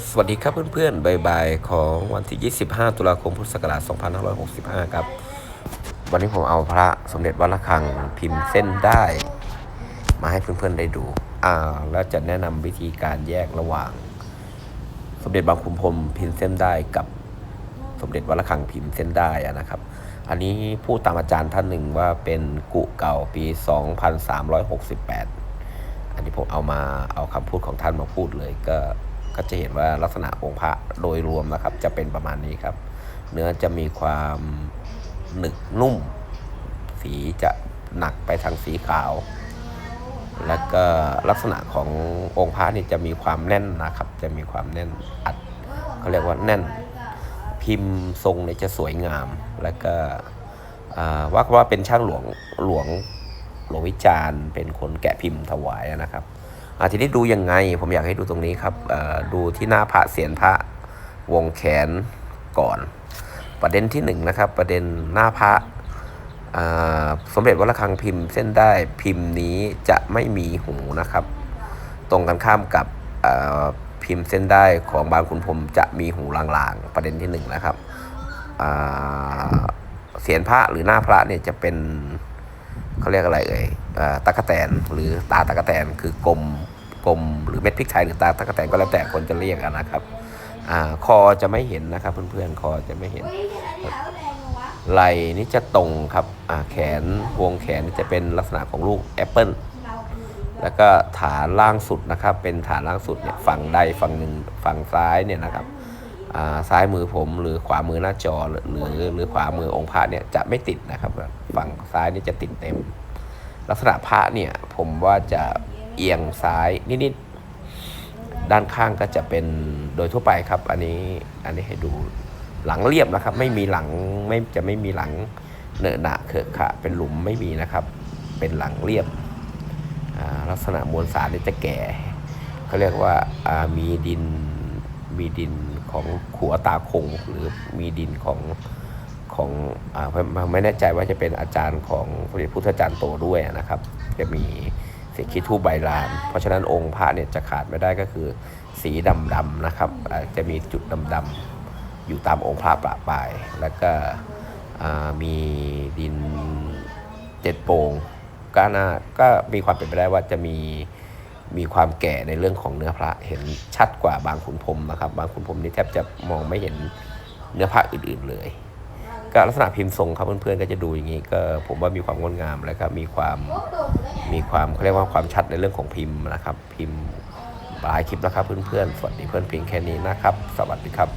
สวัสดีครับเพื่อนๆบ่ายๆของวันที่ 25 ตุลาคมพุทธศักราช 2565 ครับ วันนี้ผมเอาพระสมเด็จวัดระฆังพิมพ์เส้นได้ มาให้เพื่อนๆได้ดู อ่า แล้วจะแนะนำวิธีการแยกระหว่าง สมเด็จบางขุนพรมพิมพ์เส้นได้กับสมเด็จวัดระฆังพิมพ์เส้นได้อะนะครับ อันนี้พูดตามอาจารย์ท่านหนึ่งว่าเป็นกุเก่าปี 2368 อันนี้ผมเอามาเอาคำพูดของท่านมาพูดเลยก็ ก็จะเห็นว่าลักษณะองค์พระโดยรวมนะครับ จะเป็นประมาณนี้ครับ เนื้อจะมีความหนึบนุ่ม สีจะหนักไปทางสีขาว แล้วก็ลักษณะขององค์พระนี่จะมีความแน่นนะครับ จะมีความแน่นอัดเขาเรียกว่าแน่น พิมพ์ทรงเนี่ยจะสวยงาม แล้วก็อ่าว่าว่าเป็นช่างหลวงหลวงหลวงวิจารณ์เป็นคนแกะพิมพ์ถวายนะครับ ทีนี้ดูยังไง ผมอยากให้ดูตรงนี้ครับดูที่หน้าพระเสียนพระวงแขนก่อน ประเด็นที่หนึ่งนะครับ ประเด็นหน้าพระสมเด็จวัดระฆังพิมพ์เส้นได้พิมพ์นี้จะไม่มีหูนะครับ ตรงกันข้ามกับพิมพ์เส้นได้ของบางขุนพรมจะมีหูลางๆ ประเด็นที่หนึ่งนะครับเสียนพระหรือหน้าพระเนี่ยจะเป็น เขาเรียกอะไรเอ่ยตะกะแตนหรือตาตะกะแตนคือกลมกลมหรือเม็ดพริกไทยหรือตาตะกะแตนก็แล้วแต่คนจะเรียกนะครับอาคอจะไม่เห็นนะครับเพื่อนๆคอจะไม่เห็นไหล่นี่จะตรงครับอ่าแขนวงแขนนี่จะเป็นลักษณะของลูกแอปเปิลแล้วก็ฐานล่างสุดนะครับ เป็นฐานล่างสุดเนี่ยฝั่งใดฝั่งหนึ่งฝั่งซ้ายเนี่ยนะครับ ซ้ายมือผมหรือขวามือหน้าจอหรือหรือขวามือองค์พระเนี่ยจะไม่ติดนะครับ ฝั่งซ้ายนี่จะติดเต็ม ลักษณะพระเนี่ยผมว่าจะเอียงซ้ายนิดๆด้านข้างก็จะเป็นโดยทั่วไปครับ อันนี้อันนี้ให้ดูหลังเรียบนะครับ ไม่มีหลังไม่จะไม่มีหลังเหนอะหนะเขอะขะเป็นหลุมไม่มีนะครับ เป็นหลังเรียบลักษณะมวลสารเนี่ยจะแก่เขาเรียกว่ามีดิน มีดินของขัวตาคง หรือมีดินของของอ่าไม่แน่ใจว่าจะเป็นอาจารย์ของพระเดชพุทธจารย์โตด้วยนะครับ จะมีสีคิดทูปใบลาน เพราะฉะนั้นองค์พระเนี่ยจะขาดไม่ได้ก็คือ สีดำดำนะครับ จะมีจุดดำดำอยู่ตามองค์พระประปาย แล้วก็มีดินเจ็ดโป่งก็น่าก็มีความเป็นไปได้ว่าจะมี มีความแก่ในเรื่องของเนื้อพระเห็นชัดกว่าบางขุนพรมนะครับ บางขุนพรมนี่แทบจะมองไม่เห็นเนื้อพระอื่นๆเลย ก็ลักษณะพิมพ์ทรงครับเพื่อนๆก็จะดูอย่างนี้ก็ผมว่ามีความงดงามแล้วก็มีความมีความเขาเรียกว่าความชัดในเรื่องของพิมพ์นะครับ พิมพ์หลายคลิปแล้วครับเพื่อนๆสวัสดีเพื่อนเพียงแค่นี้นะครับ สวัสดีครับ